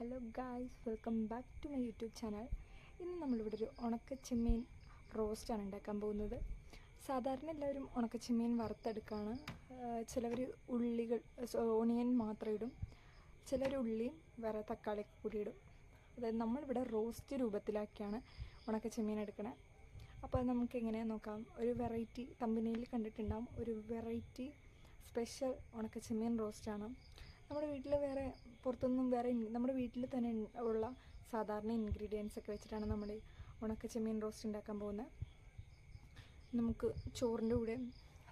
Hello guys welcome back to my YouTube channel. ഇന്ന് നമ്മളിവിടെ ഒരു ഉണക്കച്ചെമ്മീൻ റോസ്റ്റാണ് ഉണ്ടാക്കാൻ പോകുന്നത്. സാധാരണ എല്ലാവരും ഉണക്കച്ചെമ്മീൻ വറുത്തെടുക്കുകയാണ് ചിലവർ ഉള്ളികൾ ഓണിയൻ മാത്രം ഇടും. ചിലർ ഉള്ളിയും വേറെ തക്കാളി കൂടി ഇടും. അതായത് നമ്മളിവിടെ റോസ്റ്റ് രൂപത്തിലാക്കിയാണ് ഉണക്കച്ചെമ്മീൻ എടുക്കണേ. അപ്പോൾ നമുക്ക് എങ്ങനെയാണ് നോക്കാം. ഒരു വെറൈറ്റി കമ്പനിയിൽ കണ്ടിട്ടുണ്ടാകും ഒരു വെറൈറ്റി സ്പെഷ്യൽ ഉണക്കച്ചെമ്മീൻ റോസ്റ്റാണ്. നമ്മുടെ വീട്ടിൽ വേറെ പുറത്തൊന്നും വേറെ നമ്മുടെ വീട്ടിൽ തന്നെ ഉള്ള സാധാരണ ഇൻഗ്രീഡിയൻസ് ഒക്കെ വെച്ചിട്ടാണ് നമ്മൾ ഉണക്ക ഉണക്കച്ചെമ്മീൻ റോസ്റ്റ് ഉണ്ടാക്കാൻ പോകുന്നത് നമുക്ക് ചോറിന്റെ കൂടെ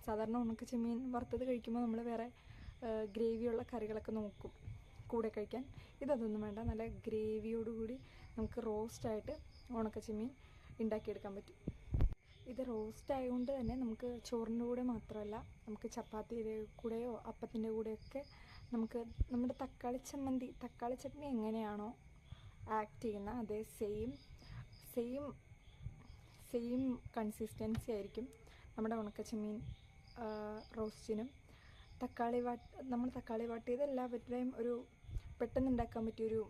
സാധാരണ ഉണക്കച്ചെമ്മീൻ വറുത്തത് കഴിക്കുമ്പോൾ നമ്മൾ വേറെ ഗ്രേവിയുള്ള കറികളൊക്കെ നോക്കും കൂടെ കഴിക്കാൻ. ഇതൊന്നും വേണ്ട നല്ല ഗ്രേവിയോടുകൂടി നമുക്ക് റോസ്റ്റായിട്ട് ഉണക്കച്ചെമ്മീൻ ഉണ്ടാക്കിയെടുക്കാൻ പറ്റും. ഇത് റോസ്റ്റ് ആയതുകൊണ്ട് തന്നെ നമുക്ക് ചോറിന്റെ കൂടെ മാത്രമല്ല നമുക്ക് ചപ്പാത്തിയുടെ കൂടെയോ അപ്പത്തിന്റെ കൂടെയൊക്കെ നമുക്ക് നമ്മുടെ തക്കാളി ചമ്മന്തി തക്കാളി ചട്നി എങ്ങനെയാണോ ആക്ട് ചെയ്യുന്ന അതേ സെയിം സെയിം സെയിം കൺസിസ്റ്റൻസി ആയിരിക്കും നമ്മുടെ ഉണക്കച്ചമ്മീൻ റോസ്റ്റിനും തക്കാളി വാട്ട് നമ്മൾ തക്കാളി വാട്ട് വാട്ടിയത് എല്ലാവരുടെയും ഒരു പെട്ടെന്ന് ഉണ്ടാക്കാൻ പറ്റിയൊരു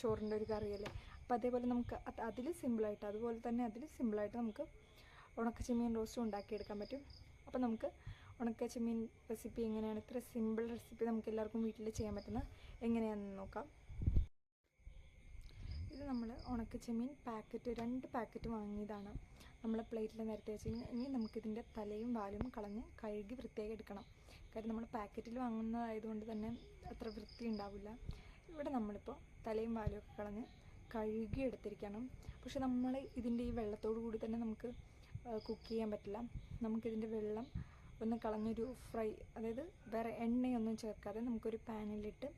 ചോറിന്റെ ഒരു കറിയല്ലേ അപ്പോൾ അതേപോലെ നമുക്ക് അതിൽ സിമ്പിളായിട്ട് അതുപോലെ തന്നെ അതിൽ സിമ്പിളായിട്ട് നമുക്ക് ഉണക്കച്ചെമ്മീൻ റോസ്റ്റും ഉണ്ടാക്കിയെടുക്കാൻ പറ്റും. അപ്പോൾ നമുക്ക് ഉണക്കച്ചെമ്മീൻ റെസിപ്പി എങ്ങനെയാണ്? ഇത്ര സിമ്പിൾ റെസിപ്പി നമുക്ക് എല്ലാവർക്കും വീട്ടിൽ ചെയ്യാൻ പറ്റുന്ന എങ്ങനെയാണെന്ന് നോക്കാം. ഇത് നമ്മൾ ഉണക്കച്ചമീൻ പാക്കറ്റ് രണ്ട് പാക്കറ്റ് വാങ്ങിയതാണ്. നമ്മൾ പ്ലേറ്റിൽ നേരത്തെ വെച്ച് കഴിഞ്ഞാൽ ഇനി നമുക്കിതിന്റെ തലയും വാലും കളഞ്ഞ് കഴുകി വൃത്തിയാക്കി എടുക്കണം. കാര്യം നമ്മൾ പാക്കറ്റിൽ വാങ്ങുന്നതായതുകൊണ്ട് തന്നെ അത്ര വൃത്തി ഉണ്ടാവില്ല. ഇവിടെ നമ്മളിപ്പോൾ തലയും വാലും ഒക്കെ കളഞ്ഞ് കഴുകി എടുത്തിരിക്കണം. പക്ഷെ നമ്മൾ ഇതിന്റെ ഈ വെള്ളത്തോടു കൂടി തന്നെ നമുക്ക് കുക്ക് ചെയ്യാൻ പറ്റില്ല. നമുക്കിതിന്റെ വെള്ളം ഒന്ന് കളഞ്ഞൊരു ഫ്രൈ അതായത് വേറെ എണ്ണയൊന്നും ചേർക്കാതെ നമുക്കൊരു പാനിലിട്ട്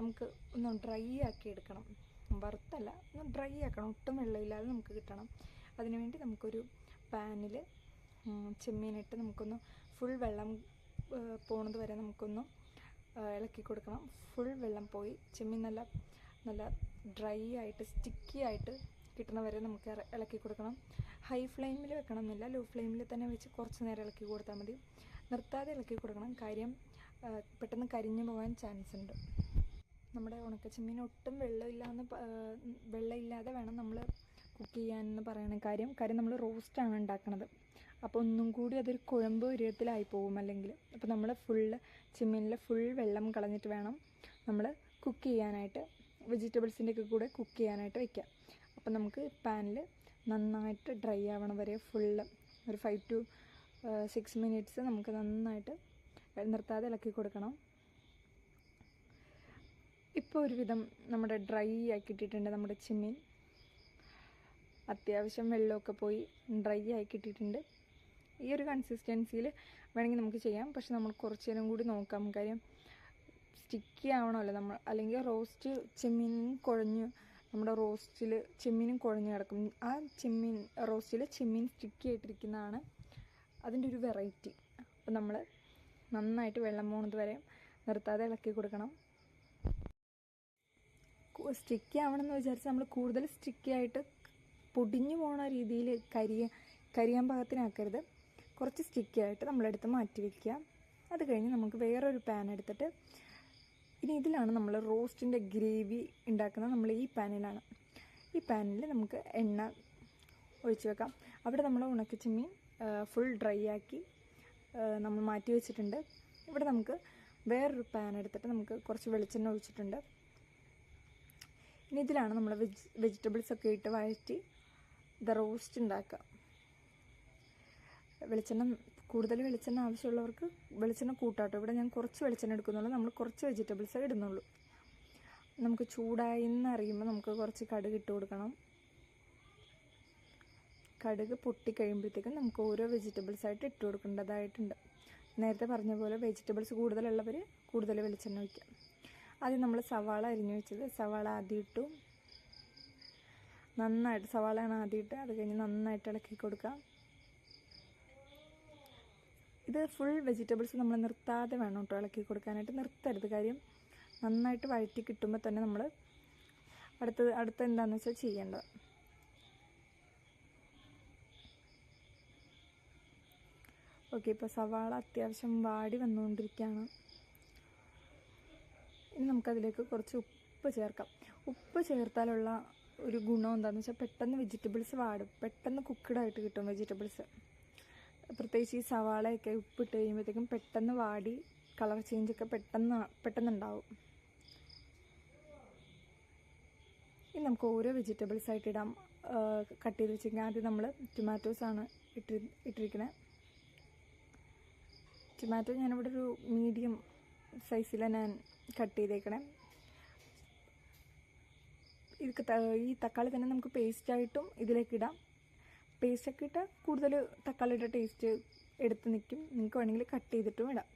നമുക്ക് ഒന്ന് ഡ്രൈ ആക്കി എടുക്കണം. വറുത്തല്ല ഒന്ന് ഡ്രൈ ആക്കണം. ഒട്ടും വെള്ളമില്ലാതെ നമുക്ക് കിട്ടണം. അതിനുവേണ്ടി നമുക്കൊരു പാനിൽ ചെമ്മീനിട്ട് നമുക്കൊന്ന് ഫുൾ വെള്ളം പോണത് വരെ നമുക്കൊന്ന് ഇളക്കി കൊടുക്കണം. ഫുൾ വെള്ളം പോയി ചെമ്മീൻ നല്ല നല്ല ഡ്രൈ ആയിട്ട് സ്റ്റിക്കി ആയിട്ട് കിട്ടണ വരെ നമുക്ക് ഇളക്കി കൊടുക്കണം. ഹൈ ഫ്ലെയിമിൽ വെക്കണം എന്നില്ല ലോ ഫ്ലെയിമിൽ തന്നെ വെച്ച് കുറച്ച് നേരം ഇളക്കി കൊടുത്താൽ മതി. നിർത്താതെ ഇളക്കി കൊടുക്കണം. കാര്യം പെട്ടെന്ന് കരിഞ്ഞു പോകാൻ ചാൻസ് ഉണ്ട്. നമ്മുടെ ഉണക്കച്ചെമ്മീൻ ഒട്ടും വെള്ളമില്ലാന്ന് പ- വെള്ളമില്ലാതെ വേണം നമ്മൾ കുക്ക് ചെയ്യാനെന്ന് പറയണ കാര്യം. കാര്യം നമ്മൾ റോസ്റ്റാണ് ഉണ്ടാക്കണത്. അപ്പോൾ ഒന്നും കൂടി അതൊരു കുഴമ്പ് ഉരുവത്തിലായി പോകും അല്ലെങ്കിൽ. അപ്പോൾ നമ്മൾ ഫുള്ള് ചെമ്മീനിലെ ഫുൾ വെള്ളം കളഞ്ഞിട്ട് വേണം നമ്മൾ കുക്ക് ചെയ്യാനായിട്ട്. വെജിറ്റബിൾസിന്റെ ഒക്കെ കൂടെ കുക്ക് ചെയ്യാനായിട്ട് വെക്കാം അപ്പോൾ നമുക്ക് പാനിൽ നന്നായിട്ട് ഡ്രൈ ആവണം വരെ ഫുള്ള് ഒരു ഫൈവ് ടു സിക്സ് മിനിറ്റ്സ് നമുക്ക് നന്നായിട്ട് നിർത്താതെ ഇളക്കി കൊടുക്കണം. ഇപ്പോൾ ഒരുവിധം നമ്മുടെ ഡ്രൈ ആക്കിയിട്ടിട്ടുണ്ട് നമ്മുടെ ചിമ്മീൻ. അത്യാവശ്യം വെള്ളമൊക്കെ പോയി ഡ്രൈ ആയി കിട്ടിയിട്ടുണ്ട്. ഈ ഒരു കൺസിസ്റ്റൻസിയിൽ വേണമെങ്കിൽ നമുക്ക് ചെയ്യാം. പക്ഷെ നമ്മൾ കുറച്ച് നേരം കൂടി നോക്കാം. കാര്യം സ്റ്റിക്കി ആവണമല്ലോ നമ്മൾ. അല്ലെങ്കിൽ റോസ്റ്റ് ചെമ്മീൻ കുഴഞ്ഞ് നമ്മുടെ റോസ്റ്റിൽ ചെമ്മീനും കുഴഞ്ഞ് കിടക്കും. ആ ചെമ്മീൻ റോസ്റ്റിൽ ചെമ്മീൻ സ്റ്റിക്കി ആയിട്ടിരിക്കുന്നതാണ് അതിന്റെ ഒരു വെറൈറ്റി അപ്പം നമ്മൾ നന്നായിട്ട് വെള്ളം പോകുന്നത് വരെ നിർത്താതെ ഇളക്കി കൊടുക്കണം. സ്റ്റിക്കി ആവണമെന്ന് വിചാരിച്ച് നമ്മൾ കൂടുതൽ സ്റ്റിക്കി ആയിട്ട് പൊടിഞ്ഞു പോണ രീതിയിൽ കരിയ കരിയാൻ പാകത്തിനാക്കരുത്. കുറച്ച് സ്റ്റിക്കി ആയിട്ട് നമ്മളെടുത്ത് മാറ്റി വയ്ക്കുക അത് കഴിഞ്ഞ് നമുക്ക് വേറൊരു പാൻ എടുത്തിട്ട് ഇനി ഇതിലാണ് നമ്മൾ റോസ്റ്റിന്റെ ഗ്രേവി ഉണ്ടാക്കുന്നത്. നമ്മൾ ഈ പാനിലാണ്. ഈ പാനിൽ നമുക്ക് എണ്ണ ഒഴിച്ച് വെക്കാം. അവിടെ നമ്മൾ ഉണക്കച്ചെമ്മീൻ ഫുൾ ഡ്രൈ ആക്കി നമ്മൾ മാറ്റി വെച്ചിട്ടുണ്ട്. ഇവിടെ നമുക്ക് വേറൊരു പാൻ എടുത്തിട്ട് നമുക്ക് കുറച്ച് വെളിച്ചെണ്ണ ഒഴിച്ചിട്ടുണ്ട്. ഇനി ഇതിലാണ് നമ്മൾ വെജ് വെജിറ്റബിൾസ് ഒക്കെ ഇട്ട് വഴറ്റി ദ റോസ്റ്റ് ഉണ്ടാക്കുക. വെളിച്ചെണ്ണ കൂടുതൽ വെളിച്ചെണ്ണ ആവശ്യമുള്ളവർക്ക് വെളിച്ചെണ്ണ കൂട്ടാട്ടോ. ഇവിടെ ഞാൻ കുറച്ച് വെളിച്ചെണ്ണ എടുക്കുന്നുള്ളൂ. നമ്മൾ കുറച്ച് വെജിറ്റബിൾസേ ഇടുന്നുള്ളൂ. നമുക്ക് ചൂടായി എന്നറിയുമ്പോൾ നമുക്ക് കുറച്ച് കടുക് ഇട്ട് കൊടുക്കണം. കടുക് പൊട്ടിക്കഴിയുമ്പോഴത്തേക്കും നമുക്ക് ഓരോ വെജിറ്റബിൾസ് ആയിട്ട് ഇട്ട് കൊടുക്കേണ്ടതായിട്ടുണ്ട്. നേരത്തെ പറഞ്ഞ പോലെ വെജിറ്റബിൾസ് കൂടുതലുള്ളവർ കൂടുതൽ വെളിച്ചെണ്ണ വയ്ക്കാം ആദ്യം നമ്മൾ സവാള അരിഞ്ഞു വെച്ചത്. സവാള ആദ്യം ഇട്ടു. നന്നായിട്ട് സവാളയാണ് ആദ്യം ഇട്ട് അത് കഴിഞ്ഞ് നന്നായിട്ട് ഇളക്കി കൊടുക്കാം ഇത് ഫുൾ വെജിറ്റബിൾസ് നമ്മൾ നിർത്താതെ വേണം കേട്ടോ ഇളക്കി കൊടുക്കാനായിട്ട്. നിർത്തരുത്. കാര്യം നന്നായിട്ട് വഴറ്റി കിട്ടുമ്പോൾ തന്നെ നമ്മൾ അടുത്തത് അടുത്ത എന്താണെന്ന് വെച്ചാൽ ചെയ്യേണ്ടത്. ഓക്കെ ഇപ്പോൾ സവാള അത്യാവശ്യം വാടി വന്നുകൊണ്ടിരിക്കുകയാണ്. ഇനി നമുക്കതിലേക്ക് കുറച്ച് ഉപ്പ് ചേർക്കാം. ഉപ്പ് ചേർത്താലുള്ള ഒരു ഗുണം എന്താണെന്ന് വെച്ചാൽ പെട്ടെന്ന് വെജിറ്റബിൾസ് വാടും. പെട്ടെന്ന് കുക്ക്ഡ് ആയിട്ട് കിട്ടും വെജിറ്റബിൾസ് പ്രത്യേകിച്ച് ഈ സവാളയൊക്കെ ഉപ്പിട്ട് കഴിയുമ്പോഴത്തേക്കും പെട്ടെന്ന് വാടി കളർ ചേഞ്ചൊക്കെ പെട്ടെന്ന് പെട്ടെന്നുണ്ടാവും. ഇനി നമുക്ക് ഓരോ വെജിറ്റബിൾസ് ആയിട്ട് ഇടാം. കട്ട് ചെയ്ത് വെച്ചിരിക്കുന്നത് ആദ്യം നമ്മൾ ടൊമാറ്റോസ് ആണ് ഇട്ടി ഇട്ടിരിക്കുന്നത് ടൊമാറ്റോ ഞാനിവിടെ ഒരു മീഡിയം സൈസിൽ ഞാൻ കട്ട് ചെയ്തേക്കണേ. ഇത് ഈ തക്കാളി തന്നെ നമുക്ക് പേസ്റ്റായിട്ടും ഇതിലേക്ക് ഇടാം. പേസ്റ്റൊക്കെ ഇട്ടാൽ കൂടുതൽ തക്കാളിയുടെ ടേസ്റ്റ് എടുത്ത് നിൽക്കും. നിങ്ങൾക്ക് വേണമെങ്കിൽ കട്ട് ചെയ്തിട്ടും ഇടാം.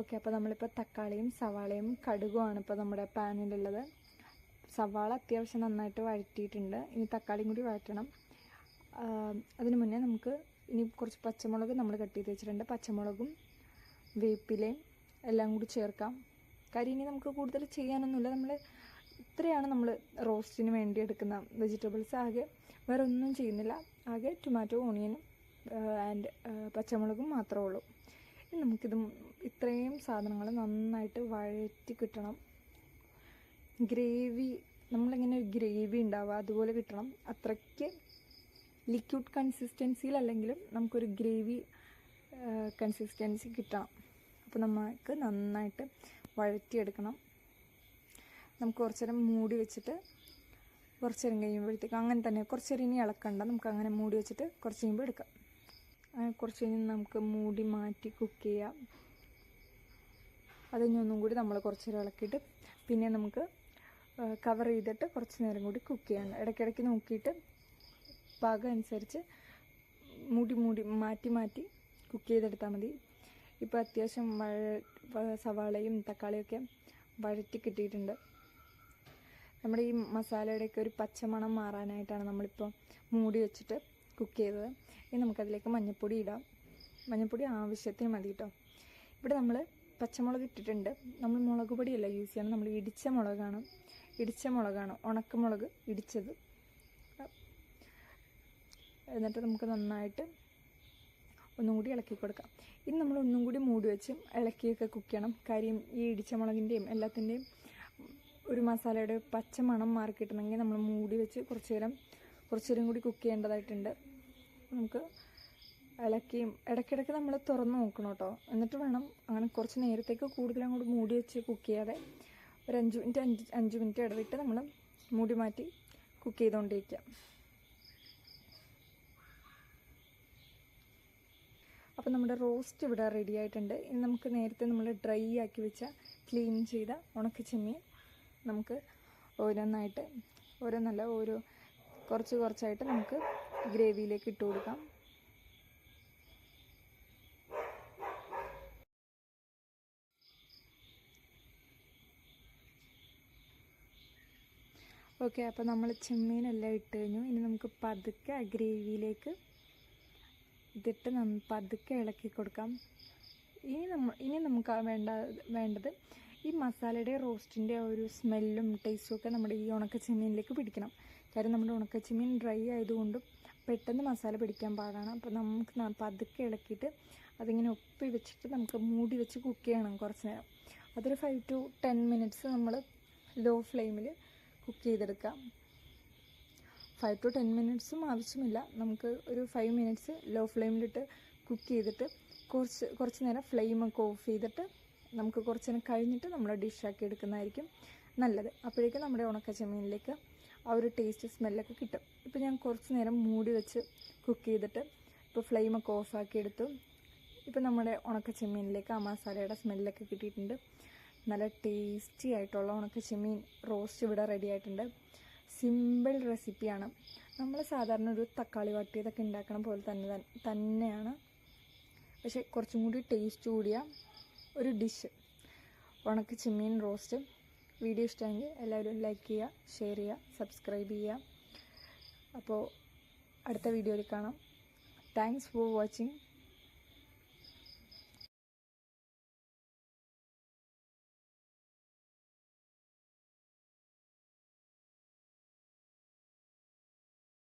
ഓക്കെ അപ്പോൾ നമ്മളിപ്പോൾ തക്കാളിയും സവാളയും കടുകുമാണ് ഇപ്പോൾ നമ്മുടെ പാനിലുള്ളത് സവാള അത്യാവശ്യം നന്നായിട്ട് വഴറ്റിയിട്ടുണ്ട്. ഇനി തക്കാളിയും കൂടി വഴറ്റണം. അതിന് മുന്നേ നമുക്ക് ഇനി കുറച്ച് പച്ചമുളക് നമ്മൾ കട്ട് ചെയ്ത് വെച്ചിട്ടുണ്ട്. പച്ചമുളകും വേപ്പിലയും എല്ലാം കൂടി ചേർക്കാം. കാര്യം ഇനി നമുക്ക് കൂടുതൽ ചെയ്യാനൊന്നുമില്ല. നമ്മൾ ഇത്രയാണ് നമ്മൾ റോസ്റ്റിന് വേണ്ടി എടുക്കുന്ന വെജിറ്റബിൾസ് ആകെ. വേറെ ഒന്നും ചെയ്യുന്നില്ല. ആകെ ടൊമാറ്റോ ഓണിയനും ആൻഡ് പച്ചമുളകും മാത്രമേ ഉള്ളൂ. നമുക്കിത് ഇത്രയും സാധനങ്ങൾ നന്നായിട്ട് വഴറ്റി കിട്ടണം. ഗ്രേവി നമ്മളിങ്ങനെ ഒരു ഗ്രേവി ഉണ്ടാവുക അതുപോലെ കിട്ടണം. അത്രയ്ക്ക് ലിക്വിഡ് കൺസിസ്റ്റൻസിയിലല്ലെങ്കിലും നമുക്കൊരു ഗ്രേവി കൺസിസ്റ്റൻസി കിട്ടണം. അപ്പോൾ നമുക്ക് നന്നായിട്ട് വഴറ്റിയെടുക്കണം. നമുക്ക് കുറച്ചു നേരം മൂടി വെച്ചിട്ട് കുറച്ച് നേരം കഴിയുമ്പോഴത്തേക്കും അങ്ങനെ തന്നെ കുറച്ച് നേരം ഇനി ഇളക്കണ്ട. നമുക്ക് അങ്ങനെ മൂടി വെച്ചിട്ട് കുറച്ച് കഴിയുമ്പോൾ എടുക്കാം. അങ്ങനെ കുറച്ച് കഴിഞ്ഞ് നമുക്ക് മൂടി മാറ്റി കുക്ക് ചെയ്യാം. അതിനി ഒന്നും കൂടി നമ്മൾ കുറച്ച് നേരം ഇളക്കിയിട്ട് പിന്നെ നമുക്ക് കവർ ചെയ്തിട്ട് കുറച്ച് നേരം കൂടി കുക്ക് ചെയ്യാം. ഇടയ്ക്കിടയ്ക്ക് നോക്കിയിട്ട് പാകം അനുസരിച്ച് മൂടി മൂടി മാറ്റി മാറ്റി കുക്ക് ചെയ്തെടുത്താൽ മതി. ഇപ്പോൾ അത്യാവശ്യം വഴ സവാളയും തക്കാളിയൊക്കെ വഴറ്റി കിട്ടിയിട്ടുണ്ട്. നമ്മുടെ ഈ മസാലയുടെയൊക്കെ ഒരു പച്ചമണം മാറാനായിട്ടാണ് നമ്മളിപ്പോൾ മൂടി വെച്ചിട്ട് കുക്ക് ചെയ്തത്. ഇനി നമുക്കതിലേക്ക് മഞ്ഞൾപ്പൊടി ഇടാം. മഞ്ഞൾപ്പൊടി ആവശ്യത്തിന് മതി കേട്ടോ ഇവിടെ നമ്മൾ പച്ചമുളക് ഇട്ടിട്ടുണ്ട്. നമ്മൾ മുളക് പൊടിയല്ല യൂസ് ചെയ്യണം നമ്മൾ ഇടിച്ച മുളകാണ്. ഇടിച്ച മുളകാണ്. ഉണക്കമുളക് ഇടിച്ചത്. എന്നിട്ട് നമുക്ക് നന്നായിട്ട് ഒന്നും കൂടി ഇളക്കി കൊടുക്കാം. ഇനി നമ്മൾ ഒന്നും കൂടി മൂടി വെച്ച് ഇളക്കിയൊക്കെ കുക്ക് ചെയ്യണം. കാര്യം ഈ ഇടിച്ച മുളകിന്റെയും എല്ലാത്തിന്റെയും ഒരു മസാലയുടെ പച്ച മണം മാറി കിട്ടണമെങ്കിൽ നമ്മൾ മൂടി വെച്ച് കുറച്ച് നേരം കുറച്ച് നേരം കൂടി കുക്ക് ചെയ്യേണ്ടതായിട്ടുണ്ട്. നമുക്ക് ഇളക്കിയും ഇടയ്ക്കിടയ്ക്ക് നമ്മൾ തുറന്ന് നോക്കണം കേട്ടോ. എന്നിട്ട് വേണം അങ്ങനെ കുറച്ച് നേരത്തേക്ക് കൂടുതൽ അങ്ങോട്ട് മൂടി വെച്ച് കുക്ക് ചെയ്യാതെ ഒരു അഞ്ച് മിനിറ്റ് അഞ്ച് അഞ്ച് മിനിറ്റ് ഇടവിട്ട് നമ്മൾ മൂടി മാറ്റി കുക്ക് ചെയ്തുകൊണ്ടിരിക്കുക. അപ്പോൾ നമ്മുടെ റോസ്റ്റ് ഇവിടെ റെഡി ആയിട്ടുണ്ട്. ഇനി നമുക്ക് നേരത്തെ നമ്മൾ ഡ്രൈ ആക്കി വെച്ച ക്ലീൻ ചെയ്ത ഉണക്ക നമുക്ക് ഓരോന്നായിട്ട് ഓരോന്നല്ല ഓരോ കുറച്ച് കുറച്ചായിട്ട് നമുക്ക് ഗ്രേവിയിലേക്ക് ഇട്ട് കൊടുക്കാം. ഓക്കെ അപ്പോൾ നമ്മൾ ചെമ്മീനെല്ലാം ഇട്ട് കഴിഞ്ഞു. ഇനി നമുക്ക് പതുക്കെ ആ ഗ്രേവിയിലേക്ക് ഇതിട്ട് നം പതുക്കെ ഇളക്കി കൊടുക്കാം. ഇനി നമ്മ ഇനി നമുക്ക് വേണ്ട വേണ്ടത് ഈ മസാലയുടെ റോസ്റ്റിന്റെ ഒരു സ്മെല്ലും ടേസ്റ്റും ഒക്കെ നമ്മുടെ ഈ ഉണക്ക ചെമ്മീനിലേക്ക് പിടിക്കണം. കാര്യം നമ്മുടെ ഉണക്ക ചെമ്മീൻ ഡ്രൈ ആയതുകൊണ്ട് പെട്ടെന്ന് മസാല പിടിക്കാൻ പാടാണ്. അപ്പോൾ നമുക്ക് പതുക്കെ ഇളക്കിയിട്ട് അതിങ്ങനെ ഒപ്പി വെച്ചിട്ട് നമുക്ക് മൂടി വെച്ച് കുക്ക് ചെയ്യണം കുറച്ച് നേരം. അതൊരു ഫൈവ് ടു ടെൻ മിനിറ്റ്സ് നമ്മൾ ലോ ഫ്ലെയിമിൽ കുക്ക് ചെയ്തെടുക്കാം ഫൈവ് ടു ടെൻ മിനിറ്റ്സും ആവശ്യമില്ല. നമുക്ക് ഒരു ഫൈവ് മിനിറ്റ്സ് ലോ ഫ്ലെയിമിലിട്ട് കുക്ക് ചെയ്തിട്ട് കുറച്ച് കുറച്ച് നേരം ഫ്ലെയിമൊക്കെ ഓഫ് ചെയ്തിട്ട് നമുക്ക് കുറച്ച് കഴിഞ്ഞിട്ട് നമ്മൾ ഡിഷാക്കി എടുക്കുന്നതായിരിക്കും നല്ലത്. അപ്പോഴേക്കും നമ്മുടെ ഉണക്ക ചെമ്മീനിലേക്ക് ആ ഒരു ടേസ്റ്റ് സ്മെല്ലൊക്കെ കിട്ടും. ഇപ്പോൾ ഞാൻ കുറച്ച് നേരം മൂടി വെച്ച് കുക്ക് ചെയ്തിട്ട് ഇപ്പോൾ ഫ്ലെയിമൊക്കെ ഓഫാക്കി എടുത്തു. ഇപ്പോൾ നമ്മുടെ ഉണക്ക ചെമ്മീനിലേക്ക് ആ മസാലയുടെ സ്മെല്ലൊക്കെ കിട്ടിയിട്ടുണ്ട്. നല്ല ടേസ്റ്റി ആയിട്ടുള്ള ഉണക്ക ചെമ്മീൻ റോസ്റ്റ് ഇവിടെ റെഡി ആയിട്ടുണ്ട്. സിമ്പിൾ റെസിപ്പിയാണ് നമ്മൾ സാധാരണ ഒരു തക്കാളി വട്ടിയതൊക്കെ ഉണ്ടാക്കണ പോലെ തന്നെ തന്നെയാണ്. പക്ഷേ കുറച്ചും കൂടി ടേസ്റ്റ് കൂടിയ ഒരു ഡിഷ്. ഉണക്ക ചെമ്മീൻ റോസ്റ്റ്. വീഡിയോ ഇഷ്ടമെങ്കിൽ എല്ലാവരും ലൈക്ക് ചെയ്യുക ഷെയർ ചെയ്യുക സബ്സ്ക്രൈബ് ചെയ്യുക. അപ്പോൾ അടുത്ത വീഡിയോയിൽ കാണാം. Thanks for watching